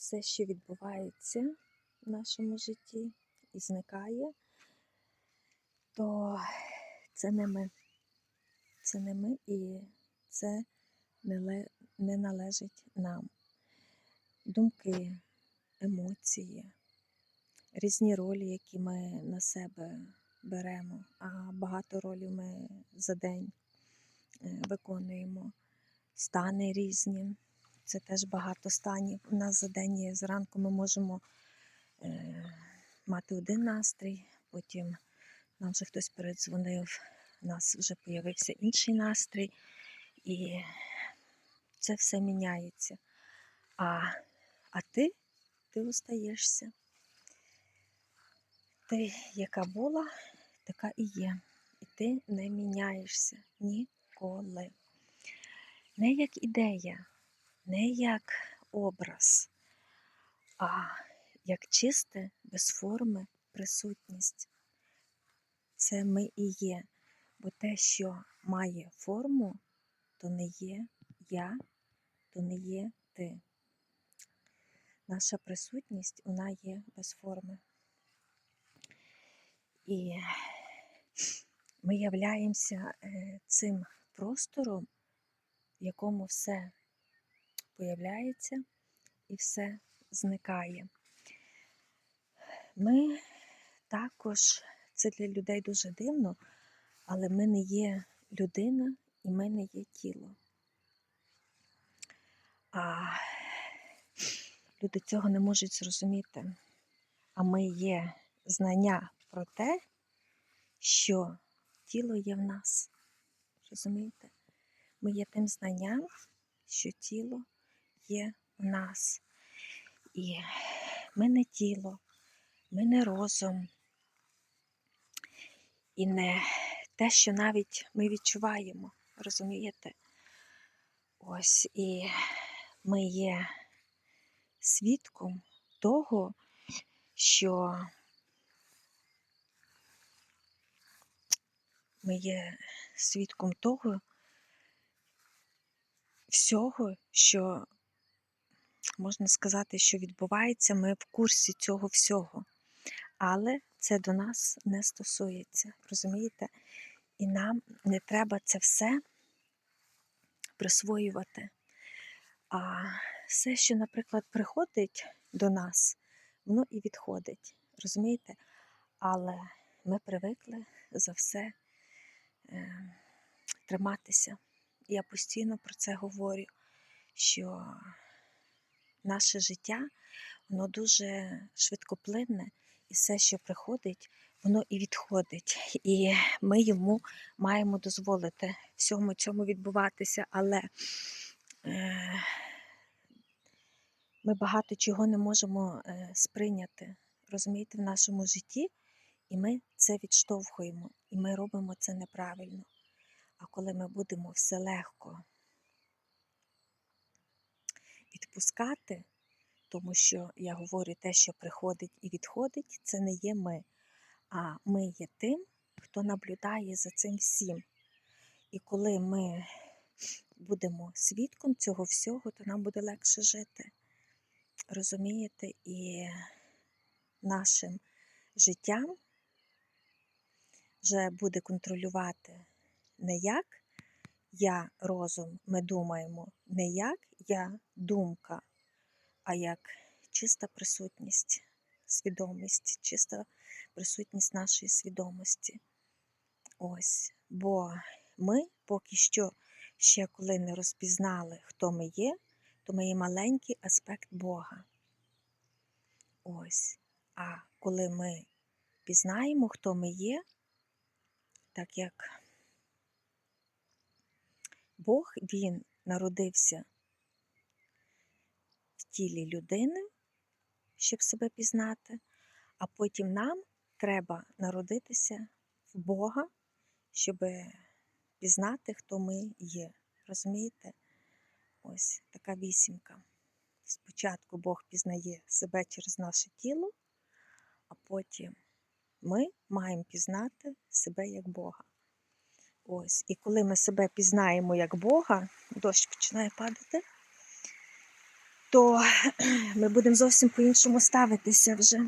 все, що відбувається в нашому житті і зникає, то це не ми. Це не ми і це не, належить нам. Думки, емоції, різні ролі, які ми на себе беремо, а багато ролів ми за день е, виконуємо. Стани різні. Це теж багато станів. У нас за день є. Зранку ми можемо е, мати один настрій, потім нам вже хтось передзвонив, у нас вже з'явився інший настрій, і це все міняється. А, а ти, ти остаєшся. Ти, яка була, така і є. І ти не міняєшся ніколи. Не як ідея, не як образ, а як чисте, без форми присутність. Це ми і є. Бо те, що має форму, то не є я, то не є ти. Наша присутність, вона є без форми. І ми являємося е, цим простором, в якому все появляється і все зникає. Ми також, це для людей дуже дивно, але ми не є людина і ми не є тіло. А люди цього не можуть зрозуміти. А ми є знання про те, що тіло є в нас. Розумієте? Ми є тим знанням, що тіло є в нас. І ми не тіло, ми не розум. І не те, що навіть ми відчуваємо, розумієте? Ось і ми є свідком того, що ми є свідком того всього, що можна сказати, що відбувається, ми в курсі цього всього. Але це до нас не стосується, розумієте? І нам не треба це все присвоювати. А все, що, наприклад, приходить до нас, воно і відходить. Розумієте? Але ми привикли за все е, триматися. Я постійно про це говорю, що наше життя, воно дуже швидкоплинне, і все, що приходить, воно і відходить. І ми йому маємо дозволити всьому цьому відбуватися. Але е, ми багато чого не можемо е, сприйняти, розумієте, в нашому житті, і ми це відштовхуємо, і ми робимо це неправильно. А коли ми будемо все легко відпускати, тому що я говорю те, що приходить і відходить, це не є ми. А ми є тим, хто наблюдає за цим всім. І коли ми будемо свідком цього всього, то нам буде легше жити. Розумієте, і нашим життям вже буде контролювати не як я розум, ми думаємо, не як я думка, а як чиста присутність, свідомість, чиста присутність нашої свідомості. Ось. Бо ми поки що ще коли не розпізнали, хто ми є, то ми є маленький аспект Бога. Ось. А коли ми пізнаємо, хто ми є, так як Бог Він народився тілі людини, щоб себе пізнати, а потім нам треба народитися в Бога, щоб пізнати, хто ми є. Розумієте? Ось така вісімка. Спочатку Бог пізнає себе через наше тіло, а потім ми маємо пізнати себе як Бога. Ось. І коли ми себе пізнаємо як Бога, дощ починає падати. То ми будемо зовсім по-іншому ставитися вже.